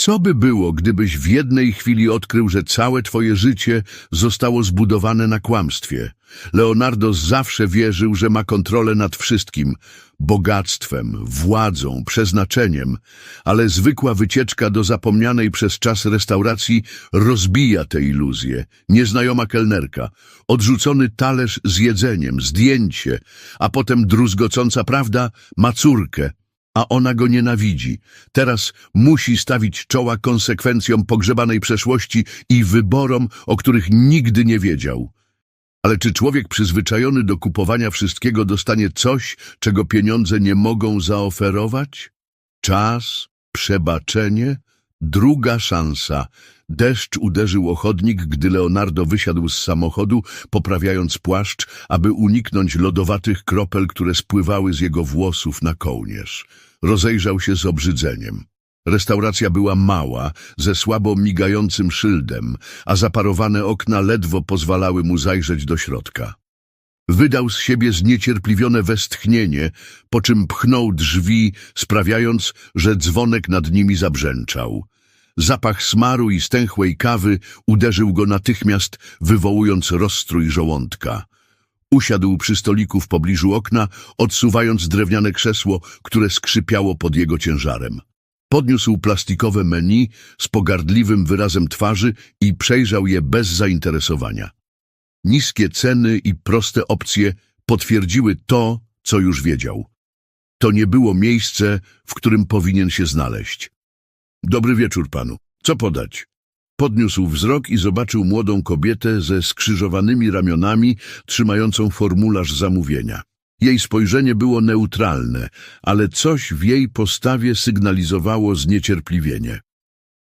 Co by było, gdybyś w jednej chwili odkrył, że całe twoje życie zostało zbudowane na kłamstwie? Leonardo zawsze wierzył, że ma kontrolę nad wszystkim, bogactwem, władzą, przeznaczeniem, ale zwykła wycieczka do zapomnianej przez czas restauracji rozbija tę iluzję. Nieznajoma kelnerka, odrzucony talerz z jedzeniem, zdjęcie, a potem druzgocąca prawda ma córkę, a ona go nienawidzi. Teraz musi stawić czoła konsekwencjom pogrzebanej przeszłości i wyborom, o których nigdy nie wiedział. Ale czy człowiek przyzwyczajony do kupowania wszystkiego dostanie coś, czego pieniądze nie mogą zaoferować? Czas, przebaczenie, druga szansa. Deszcz uderzył o chodnik, gdy Leonardo wysiadł z samochodu, poprawiając płaszcz, aby uniknąć lodowatych kropel, które spływały z jego włosów na kołnierz. Rozejrzał się z obrzydzeniem. Restauracja była mała, ze słabo migającym szyldem, a zaparowane okna ledwo pozwalały mu zajrzeć do środka. Wydał z siebie zniecierpliwione westchnienie, po czym pchnął drzwi, sprawiając, że dzwonek nad nimi zabrzęczał. Zapach smaru i stęchłej kawy uderzył go natychmiast, wywołując rozstrój żołądka. Usiadł przy stoliku w pobliżu okna, odsuwając drewniane krzesło, które skrzypiało pod jego ciężarem. Podniósł plastikowe menu z pogardliwym wyrazem twarzy i przejrzał je bez zainteresowania. Niskie ceny i proste opcje potwierdziły to, co już wiedział. To nie było miejsce, w którym powinien się znaleźć. Dobry wieczór panu. Co podać? Podniósł wzrok i zobaczył młodą kobietę ze skrzyżowanymi ramionami, trzymającą formularz zamówienia. Jej spojrzenie było neutralne, ale coś w jej postawie sygnalizowało zniecierpliwienie.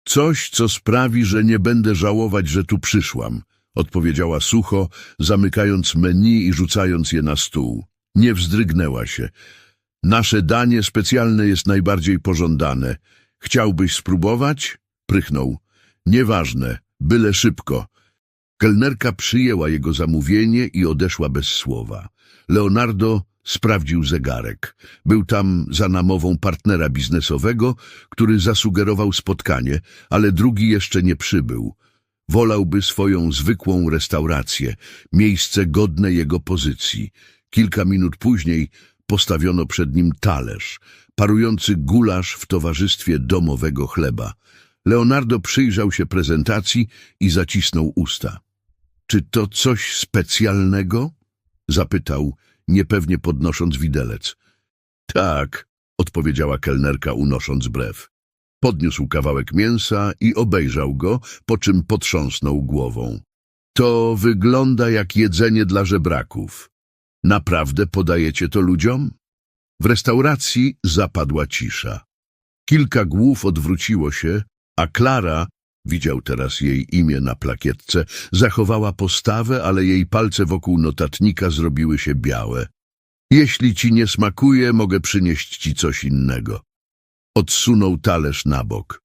Coś, co sprawi, że nie będę żałować, że tu przyszłam, odpowiedziała sucho, zamykając menu i rzucając je na stół. Nie wzdrygnęła się. Nasze danie specjalne jest najbardziej pożądane. Chciałbyś spróbować? Prychnął. Nieważne, byle szybko. Kelnerka przyjęła jego zamówienie i odeszła bez słowa. Leonardo sprawdził zegarek. Był tam za namową partnera biznesowego, który zasugerował spotkanie, ale drugi jeszcze nie przybył. Wolałby swoją zwykłą restaurację, miejsce godne jego pozycji. Kilka minut później postawiono przed nim talerz, parujący gulasz w towarzystwie domowego chleba. Leonardo przyjrzał się prezentacji i zacisnął usta. Czy to coś specjalnego? Zapytał, niepewnie podnosząc widelec. Tak, odpowiedziała kelnerka, unosząc brew. Podniósł kawałek mięsa i obejrzał go, po czym potrząsnął głową. To wygląda jak jedzenie dla żebraków. Naprawdę podajecie to ludziom? W restauracji zapadła cisza. Kilka głów odwróciło się, a Klara, widział teraz jej imię na plakietce, zachowała postawę, ale jej palce wokół notatnika zrobiły się białe. Jeśli ci nie smakuje, mogę przynieść ci coś innego. Odsunął talerz na bok.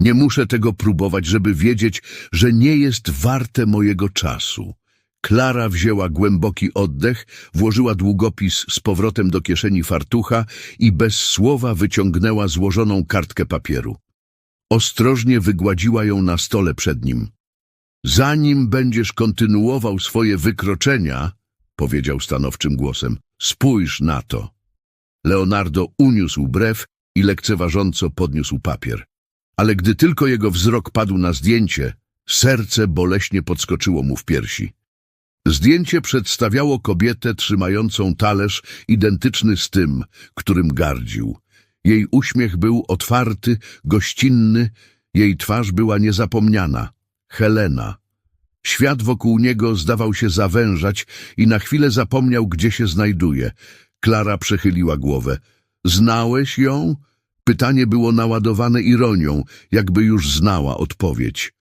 Nie muszę tego próbować, żeby wiedzieć, że nie jest warte mojego czasu. Klara wzięła głęboki oddech, włożyła długopis z powrotem do kieszeni fartucha i bez słowa wyciągnęła złożoną kartkę papieru. Ostrożnie wygładziła ją na stole przed nim. Zanim będziesz kontynuował swoje wykroczenia, powiedział stanowczym głosem, spójrz na to. Leonardo uniósł brew i lekceważąco podniósł papier. Ale gdy tylko jego wzrok padł na zdjęcie, serce boleśnie podskoczyło mu w piersi. Zdjęcie przedstawiało kobietę trzymającą talerz identyczny z tym, którym gardził. Jej uśmiech był otwarty, gościnny, jej twarz była niezapomniana. Helena. Świat wokół niego zdawał się zawężać i na chwilę zapomniał, gdzie się znajduje. Klara przechyliła głowę. Znałeś ją? Pytanie było naładowane ironią, jakby już znała odpowiedź.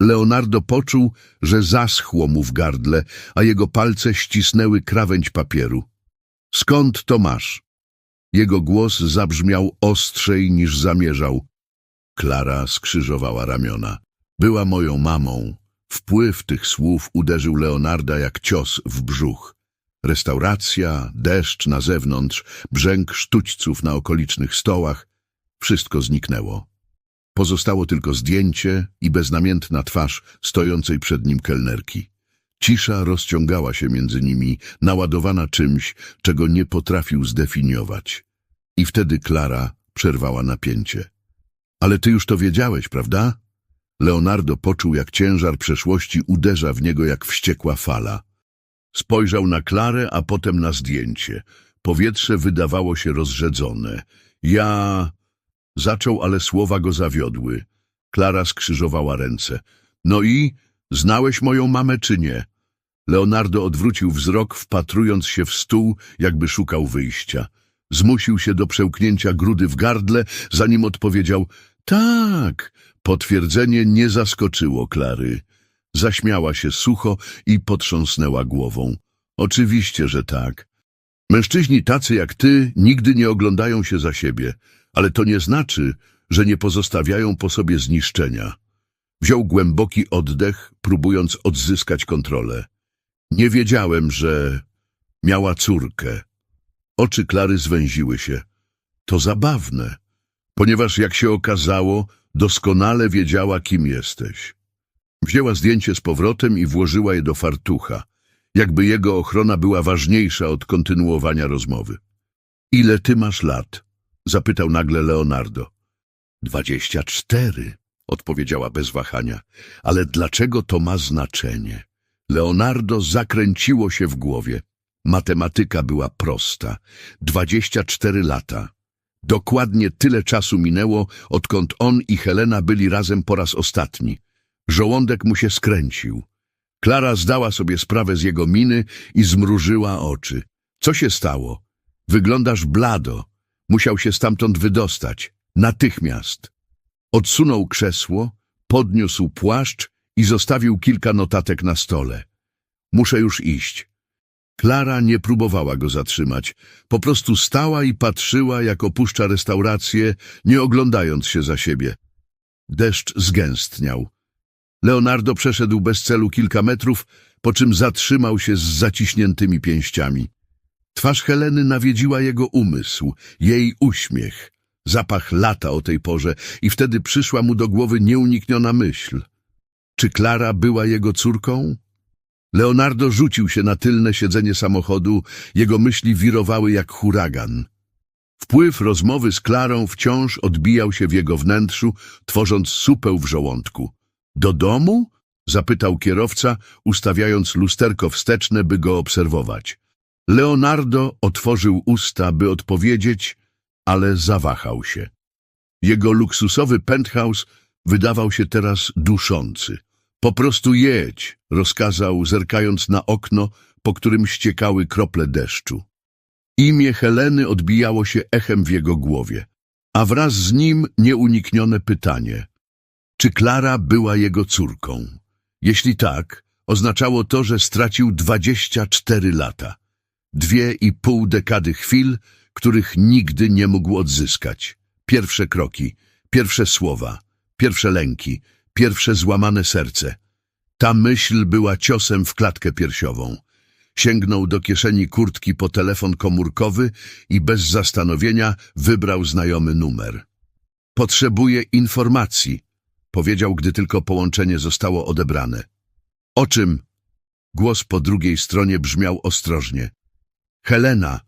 Leonardo poczuł, że zaschło mu w gardle, a jego palce ścisnęły krawędź papieru. Skąd to masz? Jego głos zabrzmiał ostrzej niż zamierzał. Klara skrzyżowała ramiona. Była moją mamą. Wpływ tych słów uderzył Leonarda jak cios w brzuch. Restauracja, deszcz na zewnątrz, brzęk sztućców na okolicznych stołach. Wszystko zniknęło. Pozostało tylko zdjęcie i beznamiętna twarz stojącej przed nim kelnerki. Cisza rozciągała się między nimi, naładowana czymś, czego nie potrafił zdefiniować. I wtedy Klara przerwała napięcie. Ale ty już to wiedziałeś, prawda? Leonardo poczuł, jak ciężar przeszłości uderza w niego jak wściekła fala. Spojrzał na Klarę, a potem na zdjęcie. Powietrze wydawało się rozrzedzone. Ja... Zaczął, ale słowa go zawiodły. Klara skrzyżowała ręce. No i? Znałeś moją mamę, czy nie? Leonardo odwrócił wzrok, wpatrując się w stół, jakby szukał wyjścia. Zmusił się do przełknięcia grudy w gardle, zanim odpowiedział tak. Potwierdzenie nie zaskoczyło Klary. Zaśmiała się sucho i potrząsnęła głową. Oczywiście, że tak. Mężczyźni tacy jak ty nigdy nie oglądają się za siebie, ale to nie znaczy, że nie pozostawiają po sobie zniszczenia. Wziął głęboki oddech, próbując odzyskać kontrolę. Nie wiedziałem, że miała córkę. Oczy Klary zwęziły się. To zabawne, ponieważ jak się okazało, doskonale wiedziała, kim jesteś. Wzięła zdjęcie z powrotem i włożyła je do fartucha, jakby jego ochrona była ważniejsza od kontynuowania rozmowy. Ile ty masz lat? zapytał nagle Leonardo. Dwadzieścia cztery, odpowiedziała bez wahania. Ale dlaczego to ma znaczenie? Leonardo zakręciło się w głowie. Matematyka była prosta. Dwadzieścia cztery lata. Dokładnie tyle czasu minęło, odkąd on i Helena byli razem po raz ostatni. Żołądek mu się skręcił. Klara zdała sobie sprawę z jego miny i zmrużyła oczy. Co się stało? Wyglądasz blado. Musiał się stamtąd wydostać. Natychmiast. Odsunął krzesło, podniósł płaszcz i zostawił kilka notatek na stole. Muszę już iść. Klara nie próbowała go zatrzymać. Po prostu stała i patrzyła, jak opuszcza restaurację, nie oglądając się za siebie. Deszcz zgęstniał. Leonardo przeszedł bez celu kilka metrów, po czym zatrzymał się z zaciśniętymi pięściami. Twarz Heleny nawiedziła jego umysł, jej uśmiech, zapach lata o tej porze i wtedy przyszła mu do głowy nieunikniona myśl. Czy Klara była jego córką? Leonardo rzucił się na tylne siedzenie samochodu, jego myśli wirowały jak huragan. Wpływ rozmowy z Klarą wciąż odbijał się w jego wnętrzu, tworząc supę w żołądku. Do domu? zapytał kierowca, ustawiając lusterko wsteczne, by go obserwować. Leonardo otworzył usta, by odpowiedzieć, ale zawahał się. Jego luksusowy penthouse wydawał się teraz duszący. Po prostu jedź, rozkazał, zerkając na okno, po którym ściekały krople deszczu. Imię Heleny odbijało się echem w jego głowie, a wraz z nim nieuniknione pytanie. Czy Klara była jego córką? Jeśli tak, oznaczało to, że stracił dwadzieścia cztery lata. Dwie i pół dekady chwil, których nigdy nie mógł odzyskać. Pierwsze kroki, pierwsze słowa, pierwsze lęki, pierwsze złamane serce. Ta myśl była ciosem w klatkę piersiową. Sięgnął do kieszeni kurtki po telefon komórkowy i bez zastanowienia wybrał znajomy numer. Potrzebuję informacji, powiedział, gdy tylko połączenie zostało odebrane. O czym? Głos po drugiej stronie brzmiał ostrożnie. Helena.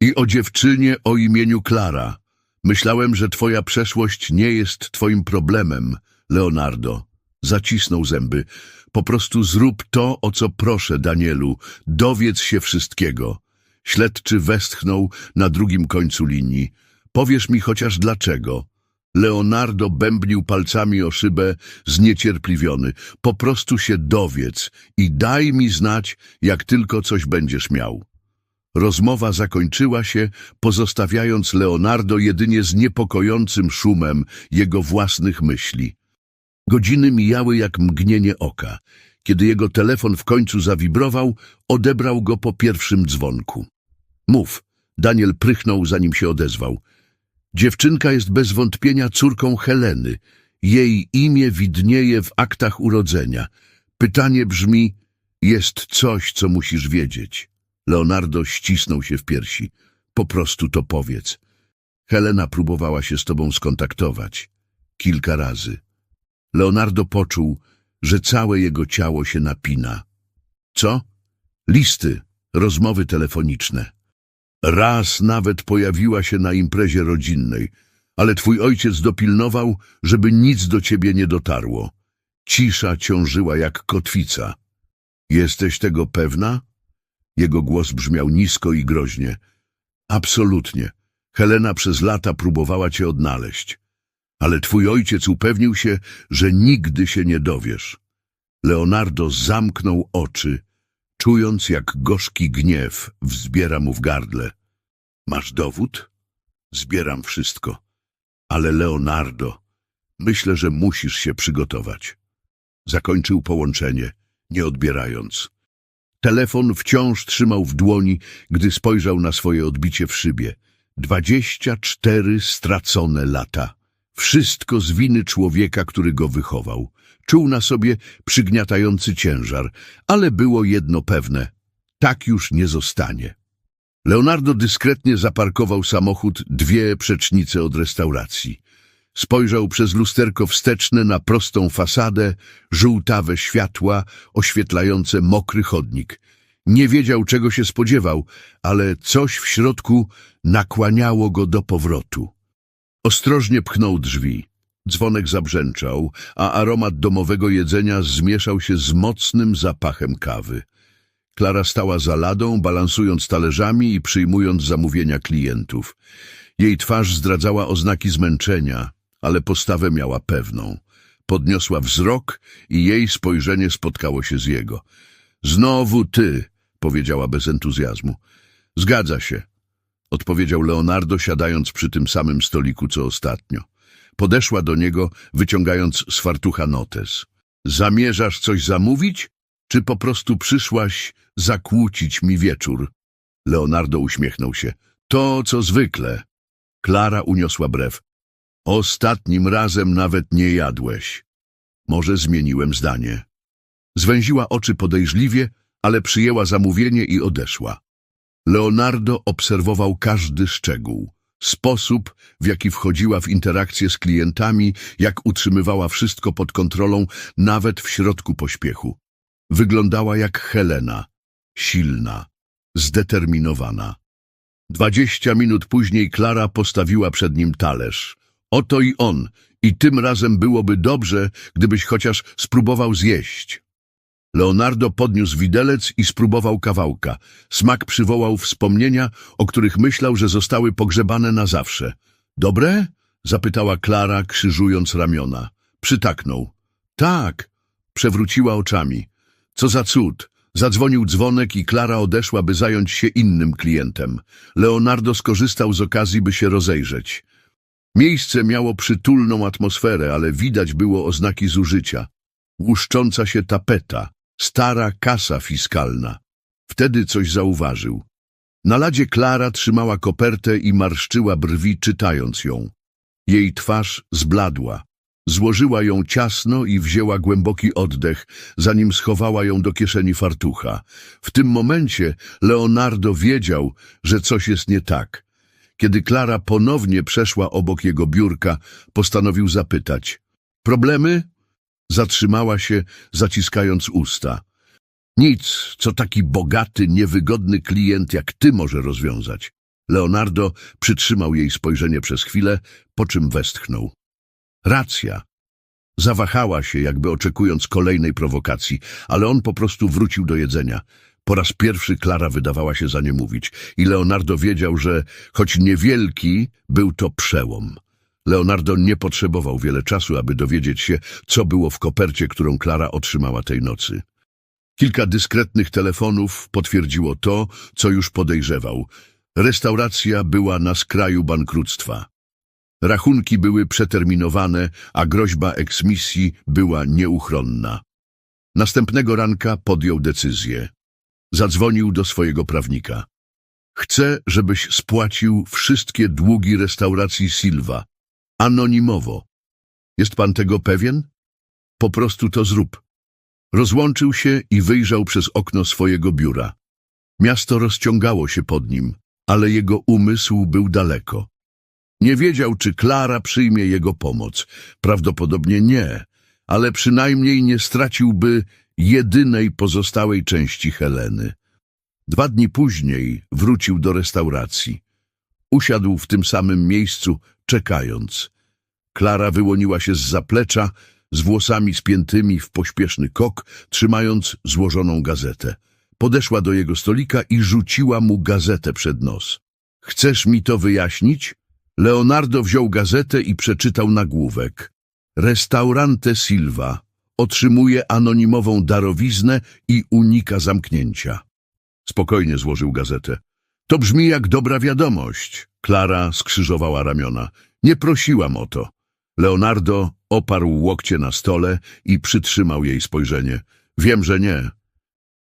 I o dziewczynie o imieniu Klara. Myślałem, że twoja przeszłość nie jest twoim problemem, Leonardo. Zacisnął zęby. Po prostu zrób to, o co proszę, Danielu. Dowiedz się wszystkiego. Śledczy westchnął na drugim końcu linii. Powiesz mi chociaż dlaczego. Leonardo bębnił palcami o szybę, zniecierpliwiony. Po prostu się dowiedz i daj mi znać, jak tylko coś będziesz miał. Rozmowa zakończyła się, pozostawiając Leonardo jedynie z niepokojącym szumem jego własnych myśli. Godziny mijały jak mgnienie oka. Kiedy jego telefon w końcu zawibrował, odebrał go po pierwszym dzwonku. Mów, Daniel prychnął, zanim się odezwał. Dziewczynka jest bez wątpienia córką Heleny. Jej imię widnieje w aktach urodzenia. Pytanie brzmi, jest coś, co musisz wiedzieć. Leonardo ścisnął się w piersi. Po prostu to powiedz. Helena próbowała się z tobą skontaktować. kilka razy. Leonardo poczuł, że całe jego ciało się napina. Co? Listy, rozmowy telefoniczne. Raz nawet pojawiła się na imprezie rodzinnej, ale twój ojciec dopilnował, żeby nic do ciebie nie dotarło. Cisza ciążyła jak kotwica. Jesteś tego pewna? Jego głos brzmiał nisko i groźnie. Absolutnie. Helena przez lata próbowała cię odnaleźć. Ale twój ojciec upewnił się, że nigdy się nie dowiesz. Leonardo zamknął oczy, czując jak gorzki gniew wzbiera mu w gardle. Masz dowód? Zbieram wszystko. Ale Leonardo, myślę, że musisz się przygotować. Zakończył połączenie, nie odbierając. Telefon wciąż trzymał w dłoni, gdy spojrzał na swoje odbicie w szybie. Dwadzieścia cztery stracone lata. Wszystko z winy człowieka, który go wychował. Czuł na sobie przygniatający ciężar, ale było jedno pewne. Tak już nie zostanie. Leonardo dyskretnie zaparkował samochód dwie przecznice od restauracji. Spojrzał przez lusterko wsteczne na prostą fasadę, żółtawe światła oświetlające mokry chodnik. Nie wiedział, czego się spodziewał, ale coś w środku nakłaniało go do powrotu. Ostrożnie pchnął drzwi. Dzwonek zabrzęczał, a aromat domowego jedzenia zmieszał się z mocnym zapachem kawy. Klara stała za ladą, balansując talerzami i przyjmując zamówienia klientów. Jej twarz zdradzała oznaki zmęczenia, ale postawę miała pewną. Podniosła wzrok i jej spojrzenie spotkało się z jego. Znowu ty, powiedziała bez entuzjazmu. Zgadza się, odpowiedział Leonardo, siadając przy tym samym stoliku co ostatnio. Podeszła do niego, wyciągając z fartucha notes. Zamierzasz coś zamówić? Czy po prostu przyszłaś zakłócić mi wieczór? Leonardo uśmiechnął się. To, co zwykle. Klara uniosła brew. Ostatnim razem nawet nie jadłeś. Może zmieniłem zdanie. Zwęziła oczy podejrzliwie, ale przyjęła zamówienie i odeszła. Leonardo obserwował każdy szczegół. Sposób, w jaki wchodziła w interakcję z klientami, jak utrzymywała wszystko pod kontrolą, nawet w środku pośpiechu. Wyglądała jak Helena, silna, zdeterminowana. Dwadzieścia minut później Klara postawiła przed nim talerz. Oto i on, i tym razem byłoby dobrze, gdybyś chociaż spróbował zjeść. Leonardo podniósł widelec i spróbował kawałka. Smak przywołał wspomnienia, o których myślał, że zostały pogrzebane na zawsze. Dobre? zapytała Klara, krzyżując ramiona. Przytaknął. Tak, przewróciła oczami. Co za cud. Zadzwonił dzwonek i Klara odeszła, by zająć się innym klientem. Leonardo skorzystał z okazji, by się rozejrzeć. Miejsce miało przytulną atmosferę, ale widać było oznaki zużycia. Łuszcząca się tapeta, stara kasa fiskalna. Wtedy coś zauważył. Na ladzie Klara trzymała kopertę i marszczyła brwi, czytając ją. Jej twarz zbladła. Złożyła ją ciasno i wzięła głęboki oddech, zanim schowała ją do kieszeni fartucha. W tym momencie Leonardo wiedział, że coś jest nie tak. Kiedy Klara ponownie przeszła obok jego biurka, postanowił zapytać. Problemy? Zatrzymała się, zaciskając usta. Nic, co taki bogaty, niewygodny klient jak ty może rozwiązać. Leonardo przytrzymał jej spojrzenie przez chwilę, po czym westchnął. Racja. Zawahała się, jakby oczekując kolejnej prowokacji, ale on po prostu wrócił do jedzenia. Po raz pierwszy Klara wydawała się za nie mówić i Leonardo wiedział, że choć niewielki, był to przełom. Leonardo nie potrzebował wiele czasu, aby dowiedzieć się, co było w kopercie, którą Klara otrzymała tej nocy. Kilka dyskretnych telefonów potwierdziło to, co już podejrzewał. Restauracja była na skraju bankructwa. Rachunki były przeterminowane, a groźba eksmisji była nieuchronna. Następnego ranka podjął decyzję. Zadzwonił do swojego prawnika. Chcę, żebyś spłacił wszystkie długi restauracji Silva. Anonimowo. Jest pan tego pewien? Po prostu to zrób. Rozłączył się i wyjrzał przez okno swojego biura. Miasto rozciągało się pod nim, ale jego umysł był daleko. Nie wiedział, czy Klara przyjmie jego pomoc. Prawdopodobnie nie, ale przynajmniej nie straciłby jedynej pozostałej części Heleny. Dwa dni później wrócił do restauracji. Usiadł w tym samym miejscu, czekając. Klara wyłoniła się z zaplecza, z włosami spiętymi w pośpieszny kok, trzymając złożoną gazetę. Podeszła do jego stolika i rzuciła mu gazetę przed nos. Chcesz mi to wyjaśnić? Leonardo wziął gazetę i przeczytał nagłówek. Restaurante Silva otrzymuje anonimową darowiznę i unika zamknięcia. Spokojnie złożył gazetę. To brzmi jak dobra wiadomość. Klara skrzyżowała ramiona. Nie prosiłam o to. Leonardo oparł łokcie na stole i przytrzymał jej spojrzenie. Wiem, że nie.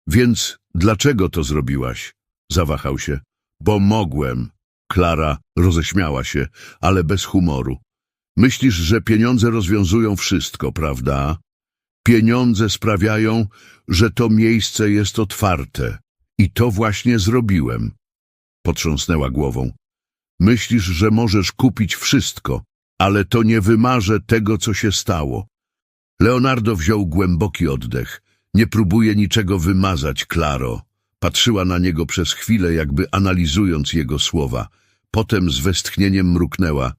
Więc dlaczego to zrobiłaś? Zawahał się. Bo mogłem. Klara roześmiała się, ale bez humoru. Myślisz, że pieniądze rozwiązują wszystko, prawda? Pieniądze sprawiają, że to miejsce jest otwarte. I to właśnie zrobiłem. Potrząsnęła głową. Myślisz, że możesz kupić wszystko, ale to nie wymarzę tego, co się stało. Leonardo wziął głęboki oddech. Nie próbuje niczego wymazać, Klaro. Patrzyła na niego przez chwilę, jakby analizując jego słowa. Potem z westchnieniem mruknęła.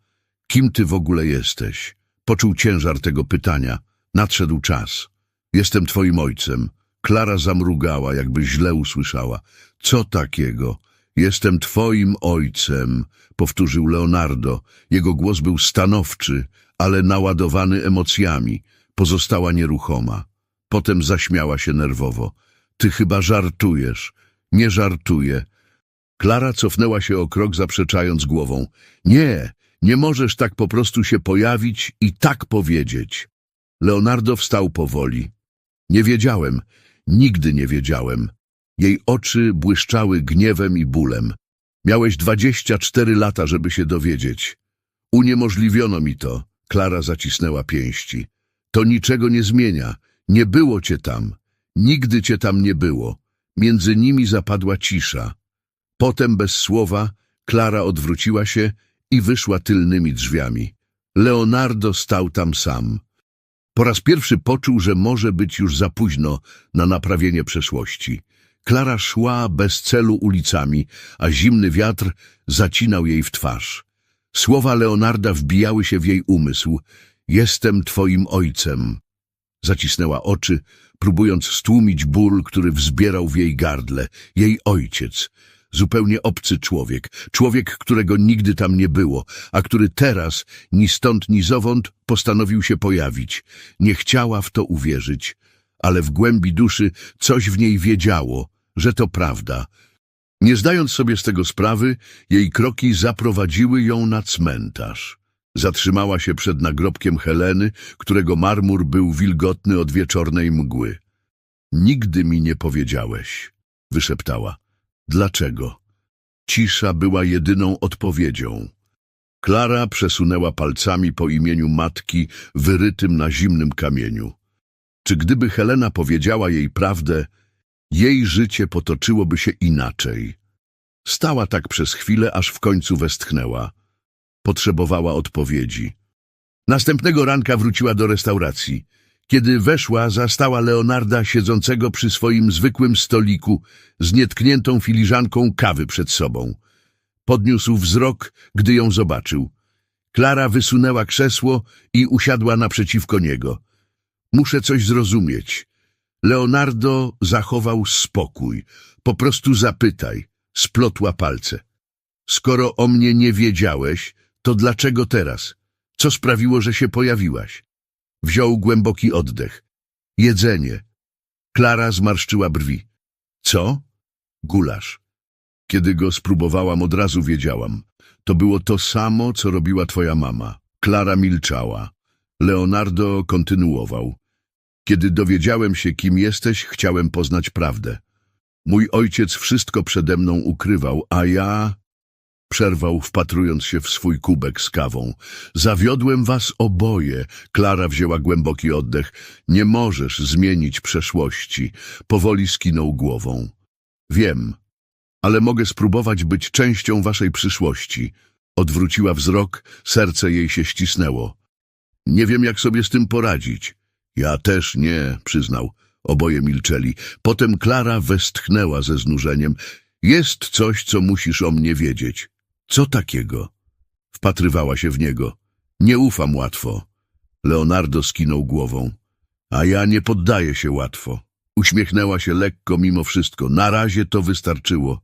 Kim ty w ogóle jesteś? Poczuł ciężar tego pytania. Nadszedł czas. Jestem twoim ojcem. Klara zamrugała, jakby źle usłyszała. Co takiego? Jestem twoim ojcem, powtórzył Leonardo. Jego głos był stanowczy, ale naładowany emocjami. Pozostała nieruchoma. Potem zaśmiała się nerwowo. Ty chyba żartujesz. Nie żartuję. Klara cofnęła się o krok, zaprzeczając głową. Nie, nie możesz tak po prostu się pojawić i tak powiedzieć. Leonardo wstał powoli. Nie wiedziałem, nigdy nie wiedziałem. Jej oczy błyszczały gniewem i bólem. Miałeś dwadzieścia cztery lata, żeby się dowiedzieć. Uniemożliwiono mi to. Klara zacisnęła pięści. To niczego nie zmienia. Nie było cię tam. Nigdy cię tam nie było. Między nimi zapadła cisza. Potem bez słowa Klara odwróciła się i wyszła tylnymi drzwiami. Leonardo stał tam sam. Po raz pierwszy poczuł, że może być już za późno na naprawienie przeszłości. Klara szła bez celu ulicami, a zimny wiatr zacinał jej w twarz. Słowa Leonarda wbijały się w jej umysł. Jestem twoim ojcem. Zacisnęła oczy, próbując stłumić ból, który wzbierał w jej gardle. Jej ojciec. Zupełnie obcy człowiek. Człowiek, którego nigdy tam nie było, a który teraz, ni stąd, ni zowąd, postanowił się pojawić. Nie chciała w to uwierzyć, ale w głębi duszy coś w niej wiedziało, że to prawda. Nie zdając sobie z tego sprawy, jej kroki zaprowadziły ją na cmentarz. Zatrzymała się przed nagrobkiem Heleny, którego marmur był wilgotny od wieczornej mgły. Nigdy mi nie powiedziałeś, wyszeptała. Dlaczego? Cisza była jedyną odpowiedzią. Klara przesunęła palcami po imieniu matki wyrytym na zimnym kamieniu. Czy gdyby Helena powiedziała jej prawdę, jej życie potoczyłoby się inaczej? Stała tak przez chwilę, aż w końcu westchnęła. Potrzebowała odpowiedzi. Następnego ranka wróciła do restauracji. Kiedy weszła, zastała Leonarda siedzącego przy swoim zwykłym stoliku z nietkniętą filiżanką kawy przed sobą. Podniósł wzrok, gdy ją zobaczył. Klara wysunęła krzesło i usiadła naprzeciwko niego. Muszę coś zrozumieć. Leonardo zachował spokój. Po prostu zapytaj. Splotła palce. Skoro o mnie nie wiedziałeś, to dlaczego teraz? Co sprawiło, że się pojawiłaś? Wziął głęboki oddech. Jedzenie. Klara zmarszczyła brwi. Co? Gulasz. Kiedy go spróbowałam, od razu wiedziałam. To było to samo, co robiła twoja mama. Klara milczała. Leonardo kontynuował. Kiedy dowiedziałem się, kim jesteś, chciałem poznać prawdę. Mój ojciec wszystko przede mną ukrywał, a ja... Przerwał, wpatrując się w swój kubek z kawą. Zawiodłem was oboje. Klara wzięła głęboki oddech. Nie możesz zmienić przeszłości. Powoli skinął głową. Wiem, ale mogę spróbować być częścią waszej przyszłości. Odwróciła wzrok, serce jej się ścisnęło. Nie wiem, jak sobie z tym poradzić. Ja też nie, przyznał. Oboje milczeli. Potem Klara westchnęła ze znużeniem. Jest coś, co musisz o mnie wiedzieć. Co takiego? Wpatrywała się w niego. Nie ufam łatwo. Leonardo skinął głową. A ja nie poddaję się łatwo. Uśmiechnęła się lekko mimo wszystko. Na razie to wystarczyło.